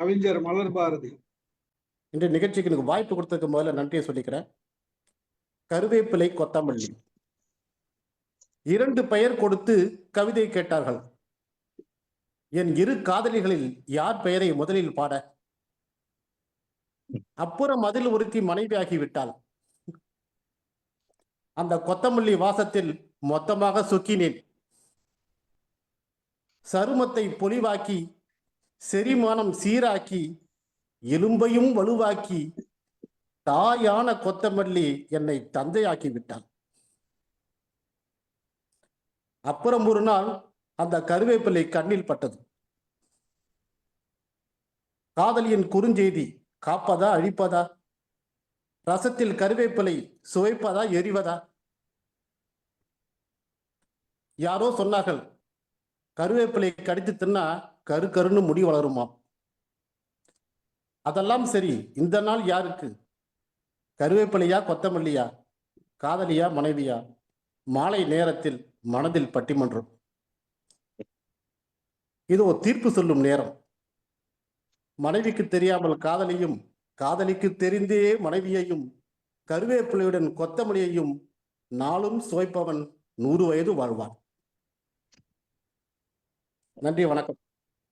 கவிஞர் மலர் பாரதி. இன்று நிகழ்ச்சிக்கு எனக்கு வாய்ப்பு கொடுத்ததுக்கு முதல்ல நன்றியை சொல்லிக்கிறேன். கருவேப்பிலை கொத்தமல்லி. இரண்டு பெயர் கொடுத்து கவிதை கேட்டார்கள். என் இரு காதலிகளில் யார் பெயரை முதலில் பாட? அப்புறம் அதில் ஒருத்தி மனைவியாகி விட்டாள். அந்த கொத்தமல்லி வாசத்தில் மொத்தமாக சுக்கினேன். சருமத்தை பொலிவாக்கி செரிமானம் சீராக்கி எலும்பையும் வலுவாக்கி தாயான கொத்தமல்லி என்னை தந்தையாக்கி விட்டாள் அப்புறம் ஒரு நாள் அந்த கருவேப்பிலை கண்ணில் பட்டது. காதலியின் குறுஞ்செய்தி காப்பதா அழிப்பதா? ரசத்தில் கருவேப்பிலை சுவைப்பதா எரிவதா? யாரோ சொன்னார்கள் கருவேப்பிலை கடித்து தின்னா கரு கருன்னு முடி வளருமாம் அதெல்லாம் சரி. இந்த நாள் யாருக்கு? கருவேப்பிலையா கொத்தமல்லியா காதலியா மனைவியா? மாலை நேரத்தில் மனதில் பட்டிமன்றம். இது ஒரு தீர்ப்பு சொல்லும் நேரம். மனைவிக்கு தெரியாமல் காதலியும் காதலிக்கு தெரிந்தே மனைவியையும் கருவேப்பிலையுடன் கொத்தமல்லியையும் நாளும் சுவைப்பவன் நூறு வயது வாழ்வான். நன்றி வணக்கம்.